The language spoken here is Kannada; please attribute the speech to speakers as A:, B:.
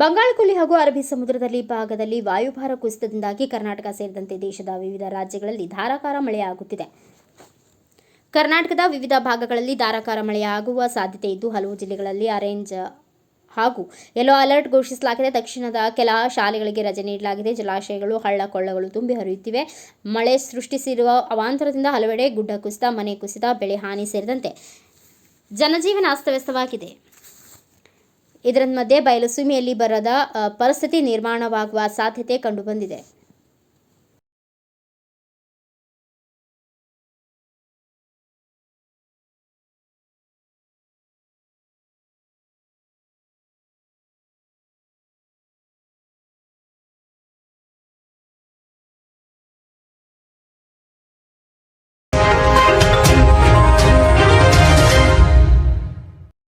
A: ಬಂಗಾಳಕೊಲ್ಲಿ ಹಾಗೂ ಅರಬ್ಬಿ ಸಮುದ್ರದಲ್ಲಿ ಭಾಗದಲ್ಲಿ ವಾಯುಭಾರ ಕುಸಿತದಿಂದಾಗಿ ಕರ್ನಾಟಕ ಸೇರಿದಂತೆ ದೇಶದ ವಿವಿಧ ರಾಜ್ಯಗಳಲ್ಲಿ ಧಾರಾಕಾರ ಮಳೆಯಾಗುತ್ತಿದೆ. ಕರ್ನಾಟಕದ ವಿವಿಧ ಭಾಗಗಳಲ್ಲಿ ಧಾರಾಕಾರ ಮಳೆಯಾಗುವ ಸಾಧ್ಯತೆ ಇದ್ದು, ಹಲವು ಜಿಲ್ಲೆಗಳಲ್ಲಿ ಅರೇಂಜ್ ಹಾಗೂ ಯೆಲ್ಲೋ ಅಲರ್ಟ್ ಘೋಷಿಸಲಾಗಿದೆ. ದಕ್ಷಿಣದ ಕೆಲ ಶಾಲೆಗಳಿಗೆ ರಜೆ ನೀಡಲಾಗಿದೆ. ಜಲಾಶಯಗಳು ಹಳ್ಳ ಕೊಳ್ಳಗಳು ತುಂಬಿ ಹರಿಯುತ್ತಿವೆ. ಮಳೆ ಸೃಷ್ಟಿಸಿರುವ ಅವಾಂತರದಿಂದ ಹಲವೆಡೆ ಗುಡ್ಡ ಕುಸಿತ, ಮನೆ ಕುಸಿತ, ಬೆಳೆ ಹಾನಿ ಸೇರಿದಂತೆ ಜನಜೀವನ ಅಸ್ತವ್ಯಸ್ತವಾಗಿದೆ. ಇದರ ಮಧ್ಯೆ ಬಯಲು ಸೀಮೆಯಲ್ಲಿ ಬರದ ಪರಿಸ್ಥಿತಿ ನಿರ್ಮಾಣವಾಗುವ ಸಾಧ್ಯತೆ ಕಂಡುಬಂದಿದೆ.